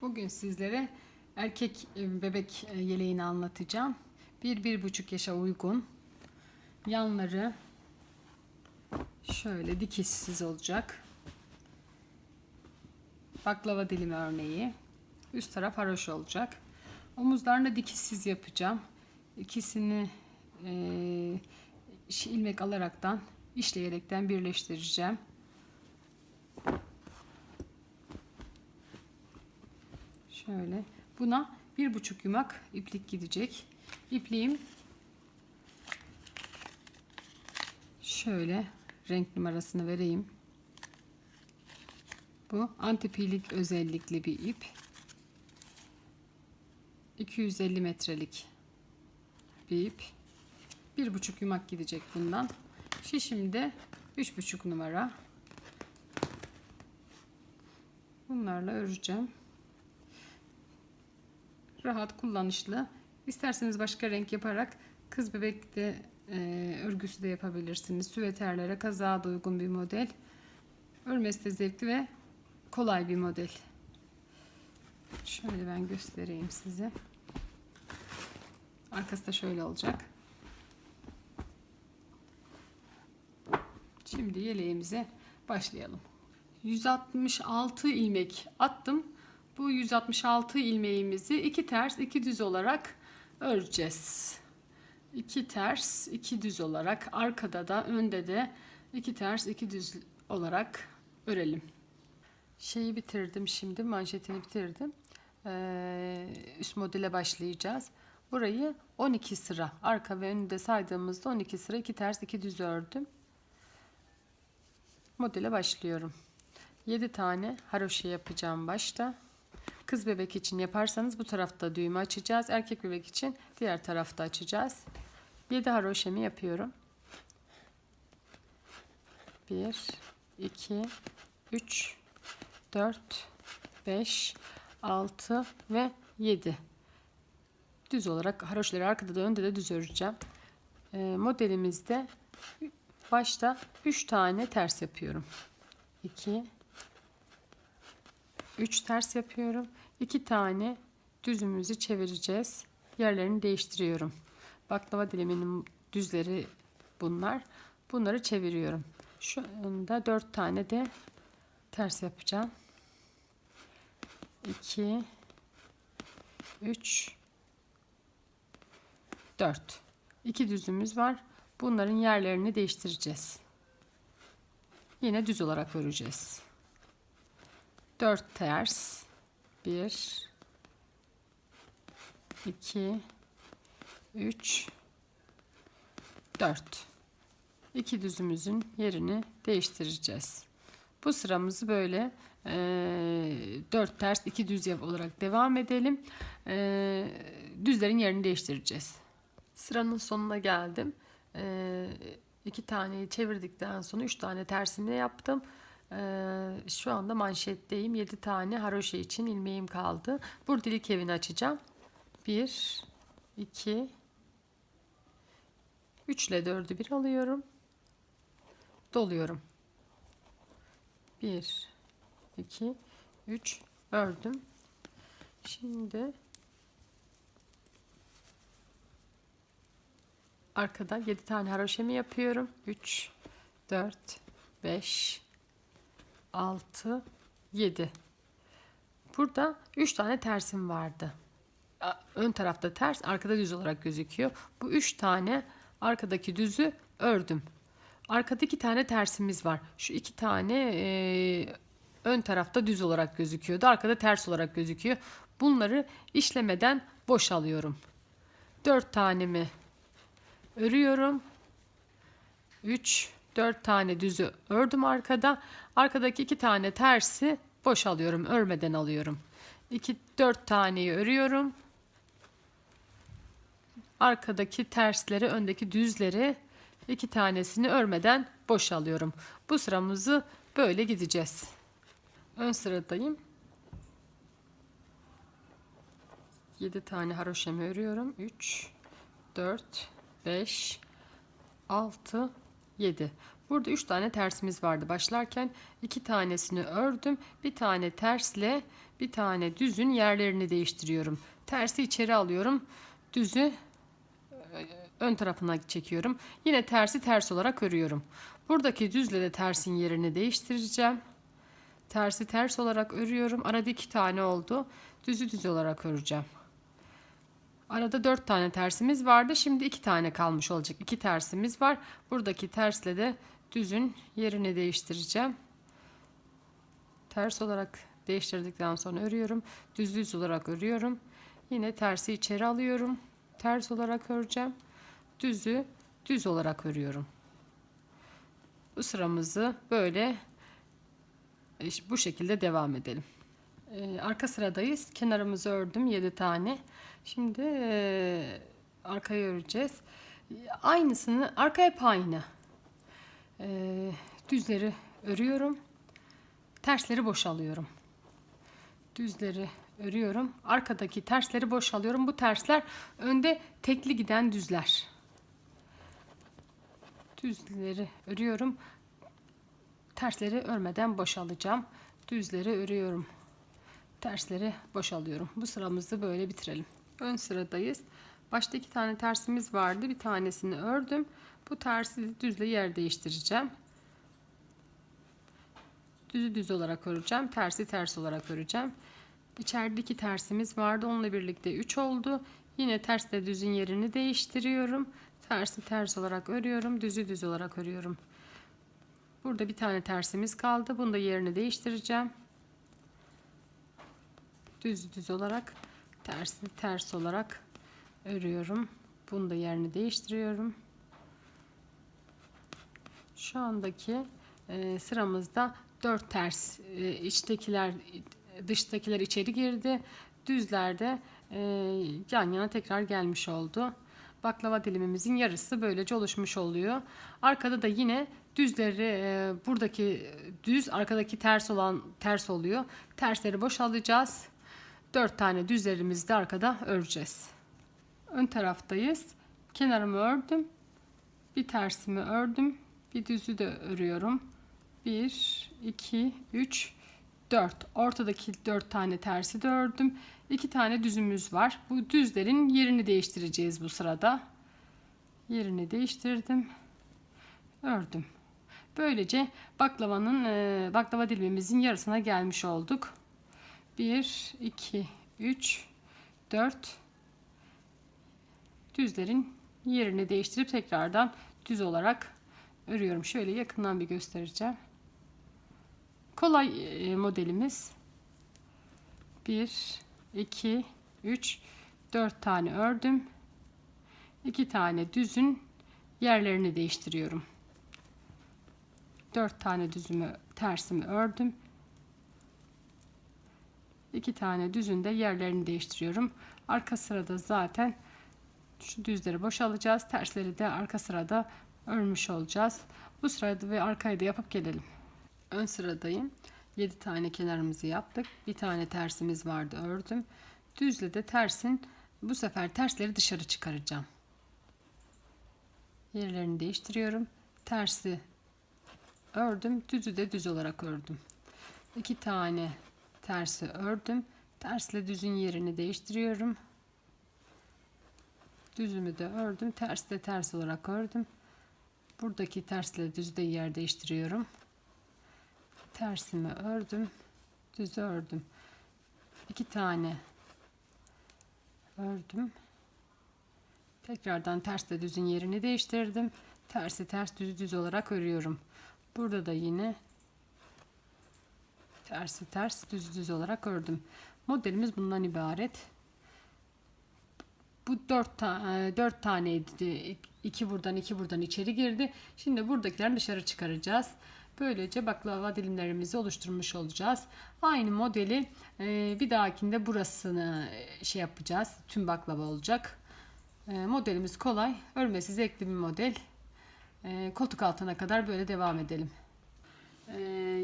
Bugün sizlere erkek e, bebek e, yeleğini anlatacağım. 1-1,5 yaşa uygun. Yanları şöyle dikişsiz olacak. Baklava dilimi örneği. Üst taraf haroş olacak. Omuzlarını dikişsiz yapacağım. İkisini e, ilmek alaraktan işleyerekten birleştireceğim. Şöyle. Buna bir buçuk yumak iplik gidecek. İpliğim şöyle renk numarasını vereyim. Bu antipilik özellikli bir ip. 250 metrelik bir ip. Bir buçuk yumak gidecek bundan. Şişimde üç buçuk numara. Bunlarla öreceğim rahat kullanışlı. İsterseniz başka renk yaparak kız bebekte e, örgüsü de yapabilirsiniz. Süveterlere kazağa da uygun bir model. Örmesi de zevkli ve kolay bir model. Şöyle ben göstereyim size. Arkası da şöyle olacak. Şimdi yeleğimize başlayalım. 166 ilmek attım. Bu 166 ilmeğimizi iki ters iki düz olarak öreceğiz. İki ters iki düz olarak arkada da önde de iki ters iki düz olarak örelim. Şeyi bitirdim şimdi manşetini bitirdim. Ee, üst modele başlayacağız. Burayı 12 sıra arka ve önünde saydığımızda 12 sıra iki ters iki düz ördüm. Modele başlıyorum. 7 tane haroşa yapacağım başta. Kız bebek için yaparsanız bu tarafta düğümü açacağız. Erkek bebek için diğer tarafta açacağız. 7 haroşemi yapıyorum. 1 2 3 4 5 6 ve 7 düz olarak haroşları arkada da önde de düz öreceğim. Ee, modelimizde başta 3 tane ters yapıyorum. 2 3 ters yapıyorum. 2 tane düzümüzü çevireceğiz. Yerlerini değiştiriyorum. Baklava diliminin düzleri bunlar. Bunları çeviriyorum. Şu anda 4 tane de ters yapacağım. 2 3 4 2 düzümüz var. Bunların yerlerini değiştireceğiz. Yine düz olarak öreceğiz. 4 ters 1 2 3 4 2 düzümüzün yerini değiştireceğiz. Bu sıramızı böyle e, 4 ters 2 düz yap olarak devam edelim. E, düzlerin yerini değiştireceğiz. Sıranın sonuna geldim. E, iki taneyi çevirdikten sonra 3 tane tersini yaptım. Ee, şu anda manşetteyim. 7 tane haroşa için ilmeğim kaldı. Burada ilk evini açacağım. 1 2 3 ile 4'ü bir alıyorum. Doluyorum. 1 2 3 ördüm. Şimdi arkada 7 tane haroşemi yapıyorum. 3 4 5 6 7 Burada 3 tane tersim vardı. Ön tarafta ters, arkada düz olarak gözüküyor. Bu 3 tane arkadaki düzü ördüm. Arkada 2 tane tersimiz var. Şu 2 tane e, ön tarafta düz olarak gözüküyordu. Arkada ters olarak gözüküyor. Bunları işlemeden boş alıyorum. 4 tanemi örüyorum. 3 4 tane düzü ördüm arkada. Arkadaki 2 tane tersi boş alıyorum. Örmeden alıyorum. 2 4 taneyi örüyorum. Arkadaki tersleri, öndeki düzleri iki tanesini örmeden boş alıyorum. Bu sıramızı böyle gideceğiz. Ön sıradayım. 7 tane haroşemi örüyorum. 3 4 5 6 7. Burada 3 tane tersimiz vardı başlarken. 2 tanesini ördüm. Bir tane tersle bir tane düzün yerlerini değiştiriyorum. Tersi içeri alıyorum. Düzü e, ön tarafına çekiyorum. Yine tersi ters olarak örüyorum. Buradaki düzle de tersin yerini değiştireceğim. Tersi ters olarak örüyorum. Arada iki tane oldu. Düzü düz olarak öreceğim. Arada dört tane tersimiz vardı. Şimdi iki tane kalmış olacak. İki tersimiz var. Buradaki tersle de düzün yerini değiştireceğim. Ters olarak değiştirdikten sonra örüyorum. Düz düz olarak örüyorum. Yine tersi içeri alıyorum. Ters olarak öreceğim. Düzü düz olarak örüyorum. Bu sıramızı böyle işte bu şekilde devam edelim. Ee, arka sıradayız. Kenarımızı ördüm 7 tane. Şimdi e, arkayı öreceğiz. Aynısını arka hep aynı. Ee, düzleri örüyorum. Tersleri boşalıyorum. Düzleri örüyorum. Arkadaki tersleri boşalıyorum. Bu tersler önde tekli giden düzler. Düzleri örüyorum. Tersleri örmeden boşalacağım. Düzleri örüyorum. Tersleri boşalıyorum. Bu sıramızı böyle bitirelim. Ön sıradayız. Başta iki tane tersimiz vardı. Bir tanesini ördüm. Bu tersi düzle yer değiştireceğim. Düzü düz olarak öreceğim. Tersi ters olarak öreceğim. İçeride iki tersimiz vardı. Onunla birlikte 3 oldu. Yine tersle düzün yerini değiştiriyorum. Tersi ters olarak örüyorum. Düzü düz olarak örüyorum. Burada bir tane tersimiz kaldı. Bunu da yerini değiştireceğim. Düz düz olarak tersi ters olarak örüyorum. Bunu da yerini değiştiriyorum. Şu andaki e, sıramızda 4 ters e, içtekiler dıştakiler içeri girdi. Düzlerde e, yan yana tekrar gelmiş oldu. Baklava dilimimizin yarısı böylece oluşmuş oluyor. Arkada da yine düzleri e, buradaki düz arkadaki ters olan ters oluyor. Tersleri boşalacağız. 4 tane düzlerimizi de arkada öreceğiz. Ön taraftayız. Kenarımı ördüm. Bir tersimi ördüm. Bir düzü de örüyorum. 1 2 3 4. Ortadaki 4 tane tersi de ördüm. 2 tane düzümüz var. Bu düzlerin yerini değiştireceğiz bu sırada. Yerini değiştirdim. Ördüm. Böylece baklavanın e, baklava dilimimizin yarısına gelmiş olduk. 1 2 3 4 düzlerin yerini değiştirip tekrardan düz olarak örüyorum. Şöyle yakından bir göstereceğim. Kolay e, modelimiz 1 2 3 4 tane ördüm. 2 tane düzün yerlerini değiştiriyorum. 4 tane düzümü tersimi ördüm. 2 tane düzün de yerlerini değiştiriyorum. Arka sırada zaten şu düzleri boşalacağız. Tersleri de arka sırada örmüş olacağız. Bu sırada ve arkayı da yapıp gelelim. Ön sıradayım. 7 tane kenarımızı yaptık. Bir tane tersimiz vardı ördüm. Düzle de tersin bu sefer tersleri dışarı çıkaracağım. Yerlerini değiştiriyorum. Tersi ördüm. Düzü de düz olarak ördüm. 2 tane tersi ördüm. Tersle düzün yerini değiştiriyorum. Düzümü de ördüm. Ters de ters olarak ördüm. Buradaki tersle düzü de yer değiştiriyorum. Tersimi ördüm. Düzü ördüm. İki tane ördüm. Tekrardan tersle düzün yerini değiştirdim. Tersi ters düz düz olarak örüyorum. Burada da yine tersi ters düz düz olarak ördüm. Modelimiz bundan ibaret. Bu dört, ta dört taneydi. İki buradan iki buradan içeri girdi. Şimdi buradakileri dışarı çıkaracağız. Böylece baklava dilimlerimizi oluşturmuş olacağız. Aynı modeli e, bir dahakinde burasını şey yapacağız. Tüm baklava olacak. E, modelimiz kolay. Örmesi zevkli bir model. E, koltuk altına kadar böyle devam edelim.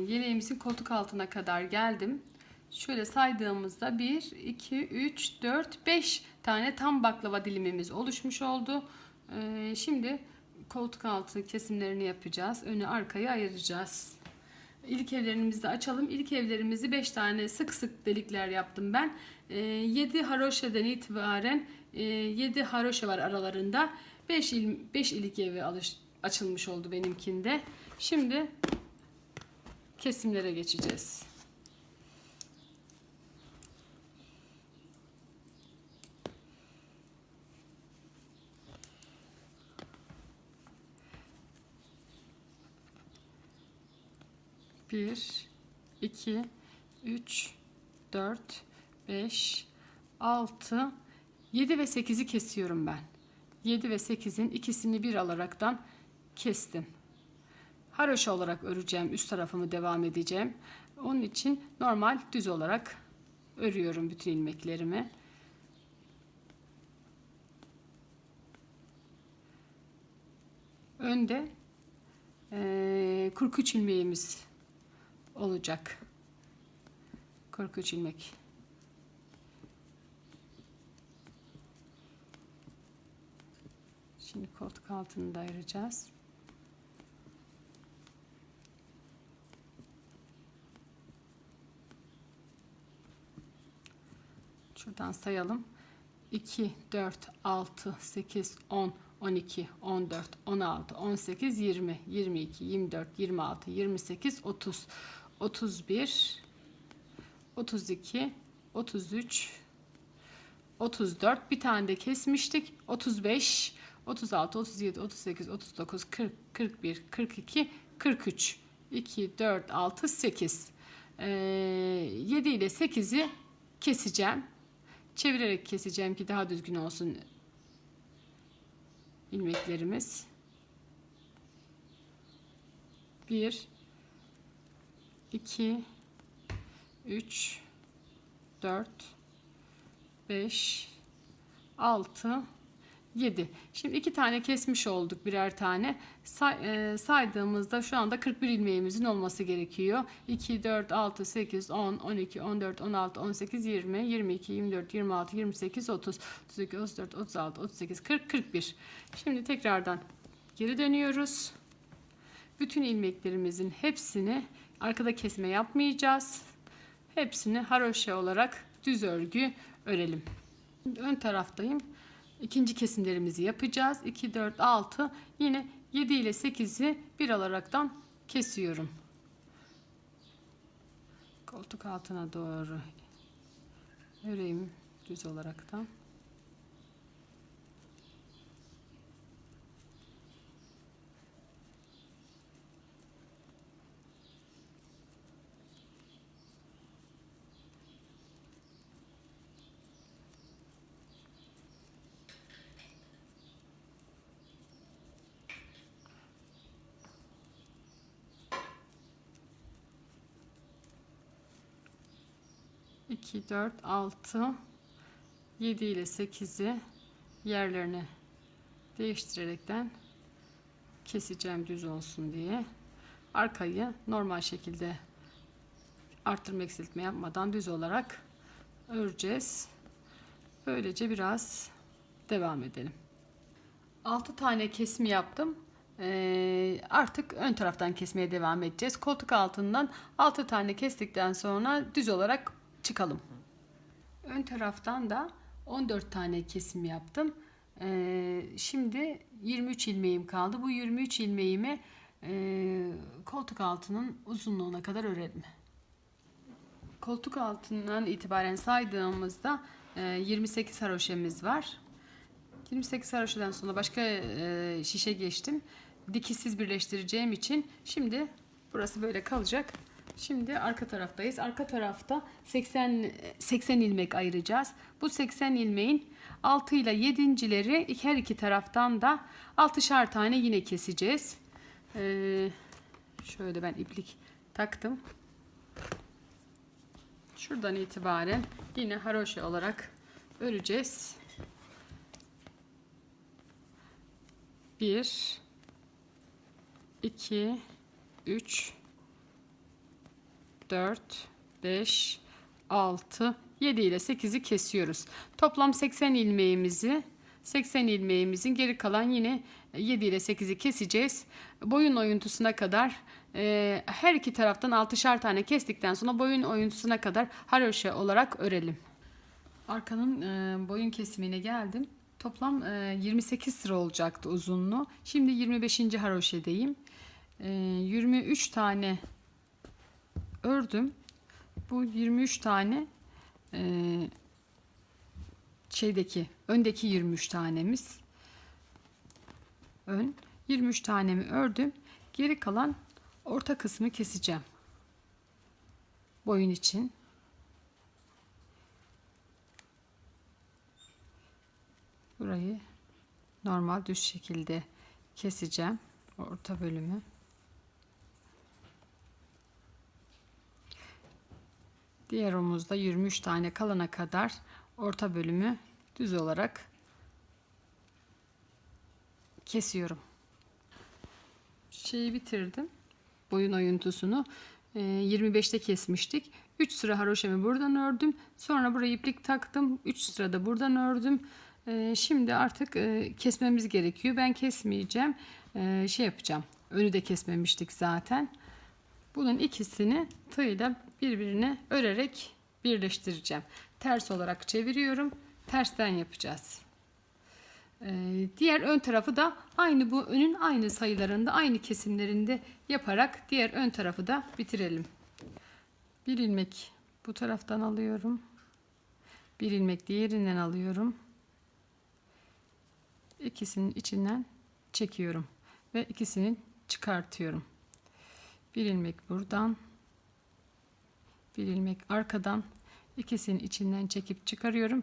Yeleğimizin koltuk altına kadar geldim. Şöyle saydığımızda 1, 2, 3, 4, 5 tane tam baklava dilimimiz oluşmuş oldu. Şimdi koltuk altı kesimlerini yapacağız. Önü arkayı ayıracağız. İlk evlerimizi açalım. İlk evlerimizi 5 tane sık sık delikler yaptım ben. 7 haroşeden itibaren 7 haroşa var aralarında. 5 il, 5 ilik evi alış, açılmış oldu benimkinde. Şimdi kesimlere geçeceğiz. Bir, iki, üç, dört, beş, altı, yedi ve sekizi kesiyorum ben. Yedi ve sekizin ikisini bir alaraktan kestim. Haroşa olarak öreceğim. Üst tarafımı devam edeceğim. Onun için normal düz olarak örüyorum bütün ilmeklerimi. Önde eee 43 ilmeğimiz olacak. 43 ilmek. Şimdi koltuk altını da ayıracağız. Şuradan sayalım. 2, 4, 6, 8, 10, 12, 14, 16, 18, 20, 22, 24, 26, 28, 30, 31, 32, 33, 34 bir tane de kesmiştik. 35, 36, 37, 38, 39, 40, 41, 42, 43. 2, 4, 6, 8. Ee, 7 ile 8'i keseceğim. Çevirerek keseceğim ki daha düzgün olsun ilmeklerimiz. 1 2 3 4 5 6 7. Şimdi iki tane kesmiş olduk birer tane. Say, e, saydığımızda şu anda 41 ilmeğimizin olması gerekiyor. 2, 4, 6, 8, 10, 12, 14, 16, 18, 20, 22, 24, 26, 28, 30, 32, 34, 36, 38, 40, 41. Şimdi tekrardan geri dönüyoruz. Bütün ilmeklerimizin hepsini arkada kesme yapmayacağız. Hepsini haroşa olarak düz örgü örelim. Ön taraftayım. İkinci kesimlerimizi yapacağız. 2, 4, 6. Yine 7 ile 8'i bir alaraktan kesiyorum. Koltuk altına doğru öreyim düz olaraktan. İki, dört, altı, yedi ile sekizi yerlerini değiştirerekten keseceğim düz olsun diye. Arkayı normal şekilde arttırma eksiltme yapmadan düz olarak öreceğiz. Böylece biraz devam edelim. 6 tane kesim yaptım. Ee, artık ön taraftan kesmeye devam edeceğiz. Koltuk altından 6 tane kestikten sonra düz olarak çıkalım. Ön taraftan da 14 tane kesim yaptım. Ee, şimdi 23 ilmeğim kaldı. Bu 23 ilmeğimi e, koltuk altının uzunluğuna kadar örelim. Koltuk altından itibaren saydığımızda e, 28 haroşemiz var. 28 haroşadan sonra başka e, şişe geçtim. Dikişsiz birleştireceğim için şimdi burası böyle kalacak. Şimdi arka taraftayız. Arka tarafta 80 80 ilmek ayıracağız. Bu 80 ilmeğin 6 ile 7.leri her iki taraftan da 6'şar tane yine keseceğiz. Ee, şöyle ben iplik taktım. Şuradan itibaren yine haroşa olarak öreceğiz. 1 2 3 4 5 6 7 ile 8'i kesiyoruz. Toplam 80 ilmeğimizi 80 ilmeğimizin geri kalan yine 7 ile 8'i keseceğiz. Boyun oyuntusuna kadar e, her iki taraftan 6'şar tane kestikten sonra boyun oyuntusuna kadar haroşa olarak örelim. Arkanın e, boyun kesimine geldim. Toplam e, 28 sıra olacaktı uzunluğu. Şimdi 25. haroşedeyim. E, 23 tane ördüm. Bu 23 tane e, şeydeki öndeki 23 tanemiz ön 23 tanemi ördüm. Geri kalan orta kısmı keseceğim. Boyun için. Burayı normal düz şekilde keseceğim. Orta bölümü. Diğer omuzda 23 tane kalana kadar orta bölümü düz olarak kesiyorum. Şeyi bitirdim. Boyun oyuntusunu e, 25'te kesmiştik. 3 sıra haroşemi buradan ördüm. Sonra buraya iplik taktım. 3 sırada buradan ördüm. E, Şimdi artık e, kesmemiz gerekiyor. Ben kesmeyeceğim. E, Şey yapacağım. Önü de kesmemiştik zaten. Bunun ikisini tığla birbirine örerek birleştireceğim. Ters olarak çeviriyorum. Tersten yapacağız. Ee, diğer ön tarafı da aynı bu önün aynı sayılarında aynı kesimlerinde yaparak diğer ön tarafı da bitirelim. Bir ilmek bu taraftan alıyorum. Bir ilmek diğerinden alıyorum. İkisinin içinden çekiyorum ve ikisini çıkartıyorum. Bir ilmek buradan. Bir ilmek arkadan. ikisinin içinden çekip çıkarıyorum.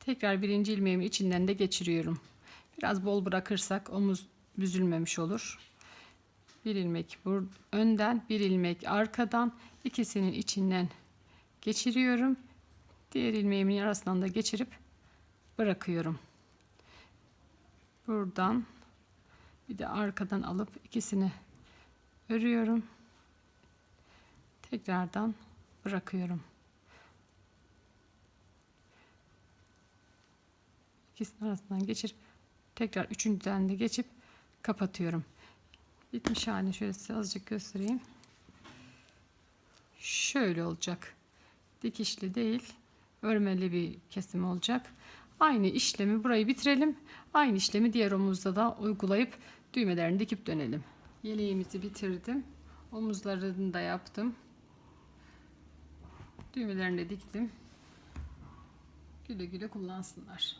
Tekrar birinci ilmeğimi içinden de geçiriyorum. Biraz bol bırakırsak omuz büzülmemiş olur. Bir ilmek bur önden, bir ilmek arkadan. ikisinin içinden geçiriyorum. Diğer ilmeğimin arasından da geçirip bırakıyorum. Buradan bir de arkadan alıp ikisini örüyorum. Tekrardan bırakıyorum. İkisinin arasından geçirip tekrar üçüncüden de geçip kapatıyorum. Bitmiş halini şöyle size azıcık göstereyim. Şöyle olacak. Dikişli değil, örmeli bir kesim olacak. Aynı işlemi burayı bitirelim. Aynı işlemi diğer omuzda da uygulayıp düğmelerini dikip dönelim. Yeleğimizi bitirdim. Omuzlarını da yaptım. Düğmelerini de diktim. Güle güle kullansınlar.